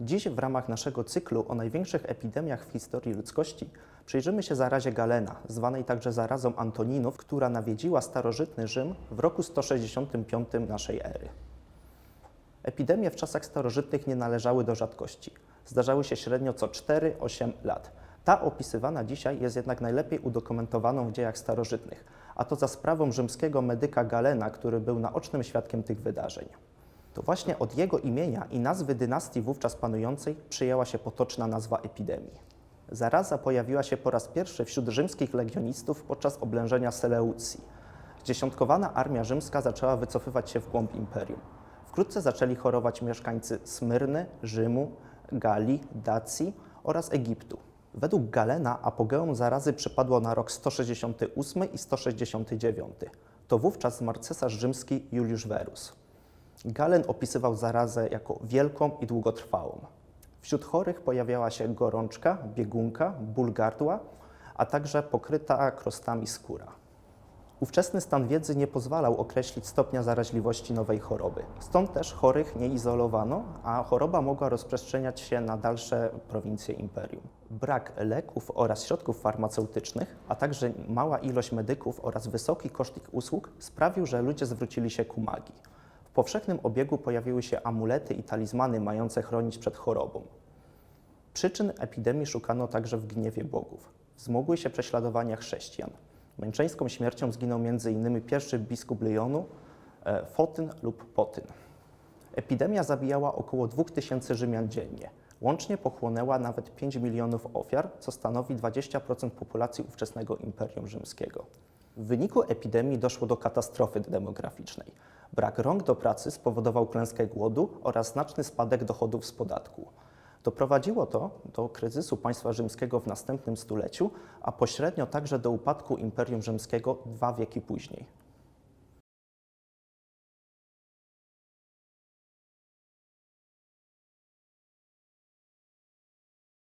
Dziś w ramach naszego cyklu o największych epidemiach w historii ludzkości przyjrzymy się zarazie Galena, zwanej także zarazą Antoninów, która nawiedziła starożytny Rzym w roku 165 naszej ery. Epidemie w czasach starożytnych nie należały do rzadkości. Zdarzały się średnio co 4-8 lat. Ta opisywana dzisiaj jest jednak najlepiej udokumentowaną w dziejach starożytnych, a to za sprawą rzymskiego medyka Galena, który był naocznym świadkiem tych wydarzeń. To właśnie od jego imienia i nazwy dynastii wówczas panującej przyjęła się potoczna nazwa epidemii. Zaraza pojawiła się po raz pierwszy wśród rzymskich legionistów podczas oblężenia Seleucji. Zdziesiątkowana armia rzymska zaczęła wycofywać się w głąb imperium. Wkrótce zaczęli chorować mieszkańcy Smyrny, Rzymu, Galii, Dacji oraz Egiptu. Według Galena apogeum zarazy przypadło na rok 168 i 169. To wówczas zmarł cesarz rzymski Juliusz Verus. Galen opisywał zarazę jako wielką i długotrwałą. Wśród chorych pojawiała się gorączka, biegunka, ból gardła, a także pokryta krostami skóra. Ówczesny stan wiedzy nie pozwalał określić stopnia zaraźliwości nowej choroby. Stąd też chorych nie izolowano, a choroba mogła rozprzestrzeniać się na dalsze prowincje imperium. Brak leków oraz środków farmaceutycznych, a także mała ilość medyków oraz wysoki koszt ich usług sprawił, że ludzie zwrócili się ku magii. Powszechnym obiegu pojawiły się amulety i talizmany mające chronić przed chorobą. Przyczyn epidemii szukano także w gniewie bogów. Wzmogły się prześladowania chrześcijan. Męczeńską śmiercią zginął m.in. pierwszy biskup Lyonu, e, Fotyn lub Potyn. Epidemia zabijała około 2000 Rzymian dziennie. Łącznie pochłonęła nawet 5 milionów ofiar, co stanowi 20% populacji ówczesnego Imperium Rzymskiego. W wyniku epidemii doszło do katastrofy demograficznej. Brak rąk do pracy spowodował klęskę głodu oraz znaczny spadek dochodów z podatku. Doprowadziło to do kryzysu państwa rzymskiego w następnym stuleciu, a pośrednio także do upadku Imperium Rzymskiego dwa wieki później.